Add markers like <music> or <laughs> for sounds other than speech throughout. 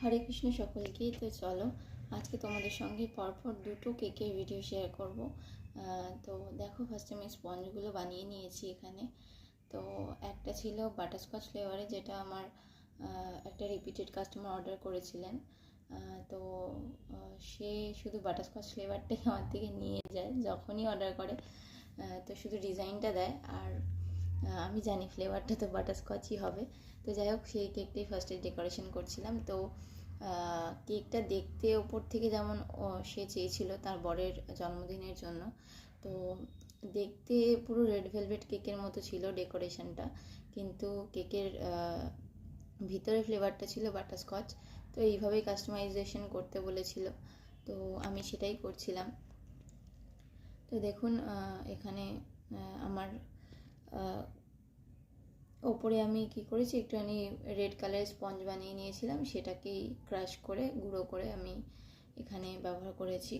হরে কৃষ্ণ সকলকে, তো চলো আজকে তোমাদের সঙ্গে পরপর দুটো কেকের ভিডিও শেয়ার করব। তো দেখো ফার্স্টে আমি স্পঞ্জগুলো বানিয়ে নিয়েছি এখানে। তো একটা ছিল বাটারস্কচ ফ্লেভারে যেটা আমার একটা রিপিটেড কাস্টমার অর্ডার করেছিলেন। তো সে শুধু বাটারস্কচ ফ্লেভারটাই আমার থেকে নিয়ে যায়, যখনই অর্ডার করে। তো শুধু ডিজাইনটা দেয়, আর আমি জানি ফ্লেভারটা তো বাটারস্কচই হবে। তো যাই হোক, সেই কেকটাই ফার্স্টে ডেকোরেশন করছিলাম। তো কেকটা দেখতে ওপর থেকে যেমন সে চেয়েছিল তার বরের জন্মদিনের জন্য। তো দেখতে পুরো রেড ভেলভেট কেকের মতো ছিল ডেকোরেশনটা কিন্তু কেকের ভিতরে ফ্লেভারটা ছিল বাটারস্কচ তো এইভাবেই কাস্টমাইজেশন করতে বলেছিল। তো আমি সেটাই করছিলাম। তো দেখুন এখানে আমার ওপরে আমি কি করেছি, একটুখানি রেড কালারের স্পঞ্জ বানিয়ে নিয়েছিলাম সেটাকেই ক্রাশ করে, গুঁড়ো করে আমি এখানে ব্যবহার করেছি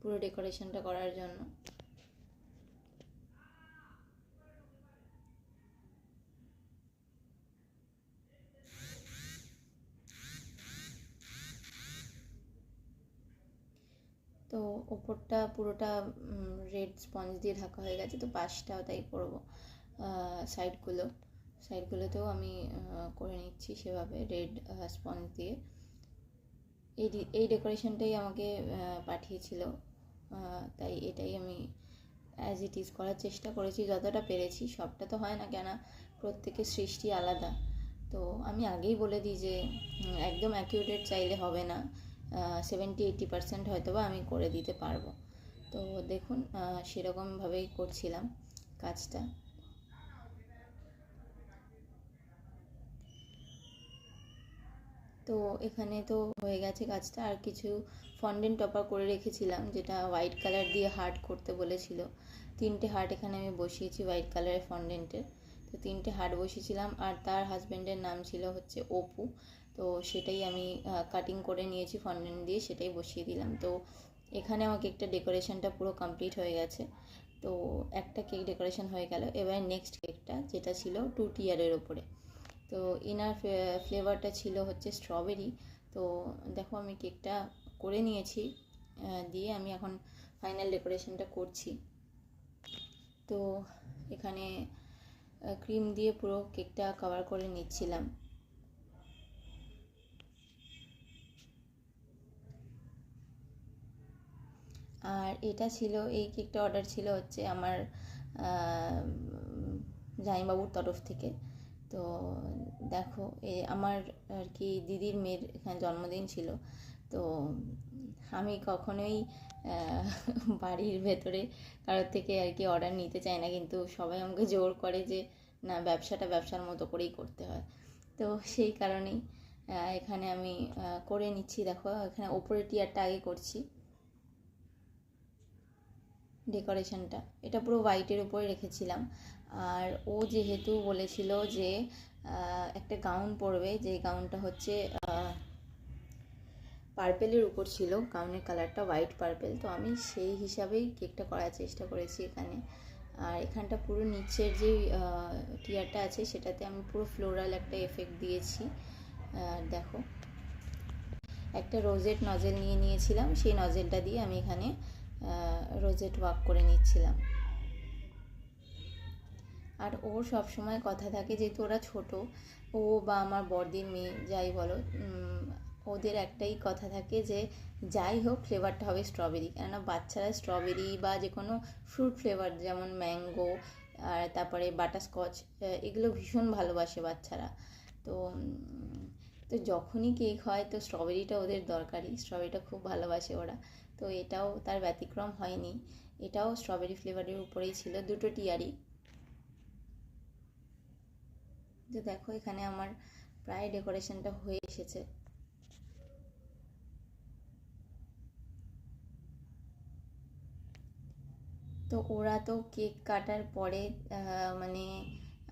পুরো ডেকোরেশনটা করার জন্য। তো ওপরটা পুরোটা রেড স্পঞ্জ দিয়ে ঢাকা হয়ে গেছে, তো পাশটাও তাই করব সাইডগুলো সাইডগুলোতেও আমি করে নিচ্ছি সেভাবে রেড স্পঞ্জ দিয়ে। এই এই ডেকোরেশনটাই আমাকে পাঠিয়েছিল। তাই এটাই আমি অ্যাজ ইট ইজ করার চেষ্টা করেছি। যতটা পেরেছি, সবটা তো হয় না কেন? প্রত্যেকের সৃষ্টি আলাদা। তো আমি আগেই বলে দিই যে একদম অ্যাকিউরেট চাইলে হবে না। সেভেন্টি এইটি পার্সেন্ট হয়তো বা আমি করে দিতে পারব। তো দেখুন সেরকমভাবেই করছিলাম কাজটা। তো এখানে তো হয়ে গেছে কাজটা। আর কিছু ফন্ডেন্ট টপার করে রেখেছিলাম, যেটা হোয়াইট কালার দিয়ে হার্ট করতে বলেছিল। তিনটে হার্ট এখানে আমি বসিয়েছি হোয়াইট কালারের ফন্ডেন্টের তো তিনটে হার্ট বসিয়েছিলাম, আর তার হাজব্যান্ডের নাম ছিল হচ্ছে অপু। তো সেটাই আমি কাটিং করে নিয়েছি ফন্ডেন্ট দিয়ে, সেটাই বসিয়ে দিলাম। তো এখানে আমার কেকটা ডেকোরেশনটা পুরো কমপ্লিট হয়ে গেছে। তো একটা কেক ডেকোরেশন হয়ে গেল। এবার নেক্সট কেকটা যেটা ছিল টু টিয়ারের ওপরে। তো ইনার ফ্লেভারটা ছিল হচ্ছে স্ট্রবেরি তো দেখো আমি কেকটা করে নিয়েছি দিয়ে আমি এখন ফাইনাল ডেকোরেশনটা করছি। তো এখানে ক্রিম দিয়ে পুরো কেকটা কভার করে নিচ্ছিলাম। আর এটা ছিল, এই কেকটা অর্ডার ছিল হচ্ছে আমার জামাইবাবুর তরফ থেকে। তো দেখো, এ আমার আর কি দিদির মেয়ের এখানে জন্মদিন ছিল। তো আমি কখনোই বাড়ির ভেতরে কারোর থেকে আর কি অর্ডার নিতে চাই না, কিন্তু সবাই আমাকে জোর করে যে, না, ব্যবসাটা ব্যবসার মতো করেই করতে হয়। তো সেই কারণেই এখানে আমি করে নিচ্ছি। দেখো, এখানে ওপরে টিয়ারটা আগে করছি। ডেকোরেশনটা এটা পুরো হোয়াইটের উপরে রেখেছিলাম। আর ও যেহেতু বলেছিল যে একটা গাউন পরবে, যে গাউনটা হচ্ছে পার্পেলের উপর ছিল, গাউনের কালারটা হোয়াইট পার্পেল, তো আমি সেই হিসাবেই কেকটা করার চেষ্টা করেছি এখানে। আর এখানটা পুরো নিচের যে টিয়ারটা আছে, সেটাতে আমি পুরো ফ্লোরাল একটা এফেক্ট দিয়েছি। আর দেখো, একটা রোজেট নজেল নিয়ে নিয়েছিলাম, সেই নজেলটা দিয়ে আমি এখানে রোজেট ওয়াক করে নিচ্ছিলাম। আর ওর সব সময় কথা থাকে যেহেতু ওরা ছোট, ও বা আমার বড়দির মেয়ে যাই বলো ওদের একটাই কথা থাকে যে যাই হোক ফ্লেভারটা হবে স্ট্রবেরি কেননা বাচ্চারা স্ট্রবেরি বা যে কোনো ফ্রুট ফ্লেভার যেমন ম্যাঙ্গো আর তারপরে বাটারস্কচ এগুলো ভীষণ ভালোবাসে বাচ্চারা। তো তো যখনই কেক হয় তো স্ট্রবেরিটা ওদের দরকারি স্ট্রবেরিটা খুব ভালোবাসে ওরা। তো এটাও তার ব্যতিক্রম হয়নি। এটাও স্ট্রবেরি ফ্লেভারের উপরেই ছিল। দুটো টিয়ারই তো দেখো এখানে আমার প্রায় ডেকোরেশনটা হয়ে এসেছে। তো ওরা তো কেক কাটার পরে মানে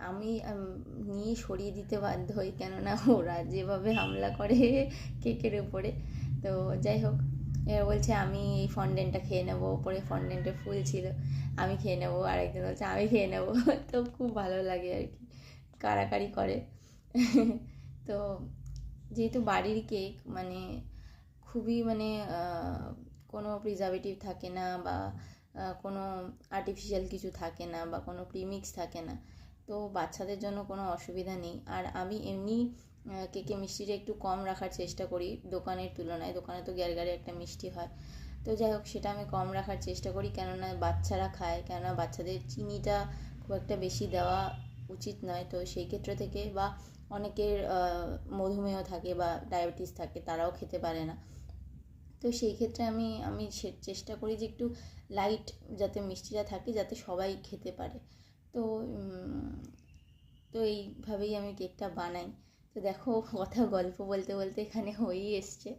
আমি নিয়ে সরিয়ে দিতে বাধ্য হই, কেননা ওরা যেভাবে হামলা করে কেকের উপরে। তো যাই হোক এবার বলছে আমি এই ফন্ডেন্টটা খেয়ে নেব, ওপরে ফন্ডেন্টের ফুল ছিল, আমি খেয়ে নেব আর একজন বলছে আমি খেয়ে নেব। <laughs> তো খুব ভালো লাগে আর কি। কাড়াকাড়ি করে। তো যেহেতু বাড়ির কেক মানে খুবই মানে কোনো প্রিজারভেটিভ থাকে না বা কোনো আর্টিফিশিয়াল কিছু থাকে না বা কোনো প্রিমিক্স থাকে না, তো বাচ্চাদের জন্য কোনো অসুবিধা নেই। আর আমি এমনি কেকে মিষ্টিটা একটু কম রাখার চেষ্টা করি দোকানের তুলনায়। দোকানে তো গ্যারগারে একটা মিষ্টি হয়। তো যাই হোক, সেটা আমি কম রাখার চেষ্টা করি। কেননা বাচ্চারা খায়, কেননা বাচ্চাদের চিনিটা খুব একটা বেশি দেওয়া উচিত নয়। তো সেই ক্ষেত্র থেকে বা অনেকের মধুমেহ থাকে বা ডায়াবেটিস থাকে, তারাও খেতে পারে না। তো সেই ক্ষেত্রে আমি আমি চেষ্টা করি যে একটু লাইট যাতে মিষ্টিটা থাকে, যাতে সবাই খেতে পারে। তো তো এইভাবেই আমি কেকটা বানাই। তো দেখো, কথা গল্প বলতে বলতে এখানে হয়েই এসছে।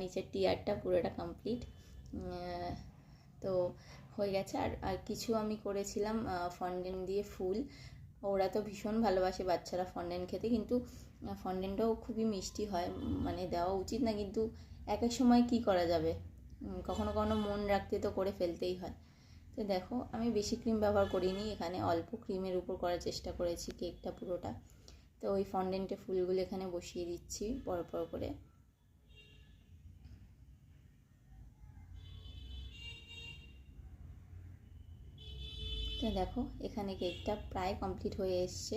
নিচের টিয়ারটা পুরোটা কমপ্লিট তো হয়ে গেছে। আর আর কিছু আমি করেছিলাম ফন্ডেন্ট দিয়ে ফুল। ওরা তো ভীষণ ভালোবাসে বাচ্চারা ফন্ডেন্ট খেতে, কিন্তু ফন্ডেন্টটাও খুবই মিষ্টি হয় মানে দেওয়া উচিত না, কিন্তু এক এক সময় কি করা যাবে? কখনো কখনো মন রাখতে তো করে ফেলতেই হয়। তো দেখো, আমি বেশি ক্রিম ব্যবহার করিনি, এখানে অল্প ক্রিমের উপর করার চেষ্টা করেছি কেকটা পুরোটা। তো ওই ফন্ডেন্টে ফুলগুলো এখানে বসিয়ে দিচ্ছি পর পর করে। দেখো, এখানে কেকটা প্রায় কমপ্লিট হয়ে এসছে।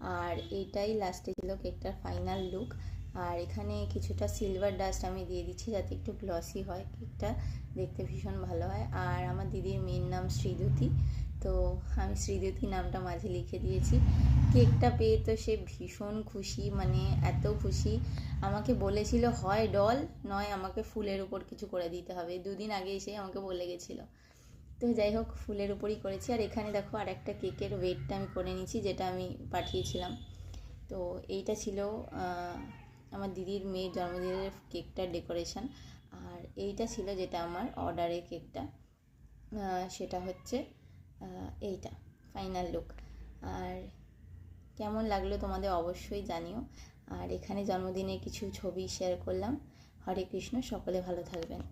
আর এইটাই লাস্টে ছিল কেকটার ফাইনাল লুক আর এখানে কিছুটা সিলভার ডাস্ট আমি দিয়ে দিচ্ছি যাতে একটু গ্লসি হয়। কেকটা দেখতে ভীষণ ভালো হয়। আর আমার দিদির মেয়ের নাম শ্রীদুতি। তো আমি শ্রীদুতি নামটা মাঝে লিখে দিয়েছি। কেকটা পেয়ে তো সে ভীষণ খুশি মানে এত খুশি। আমাকে বলেছিল, হয় ডল নয়, আমাকে ফুলের উপর কিছু করে দিতে হবে। দুদিন আগে এসে আমাকে বলে গেছিল। তো যাই হোক ফুলের উপরই করেছি। আর এখানে দেখো আর একটা কেকের ওয়েটটা আমি করে নিয়েছি, যেটা আমি পাঠিয়েছিলাম। তো এইটা ছিল আমার দিদির মেয়ের জন্মদিনের কেকটার ডেকোরেশন। আর এইটা ছিল যেটা আমার অর্ডারের কেকটা। সেটা হচ্ছে এইটা, ফাইনাল লুক। আর কেমন লাগল তোমাদের অবশ্যই জানিও। আর এখানে জন্মদিনের কিছু ছবি শেয়ার করলাম। হরে কৃষ্ণ, সকলে ভালো থাকবেন।